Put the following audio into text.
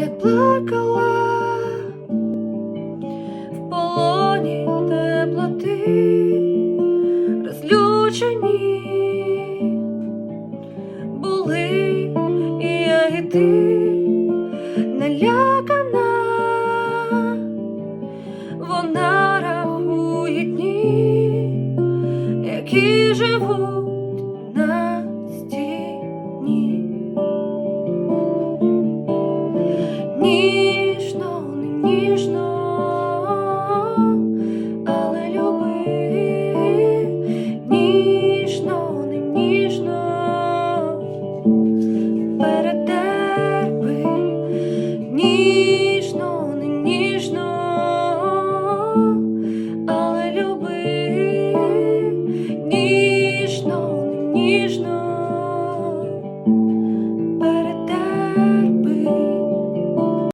Я плакала. В полоні теплоти, розлючені. Були і я і ти налякана, вона рахує дні, які живуть. але люби ніжно, ніжно.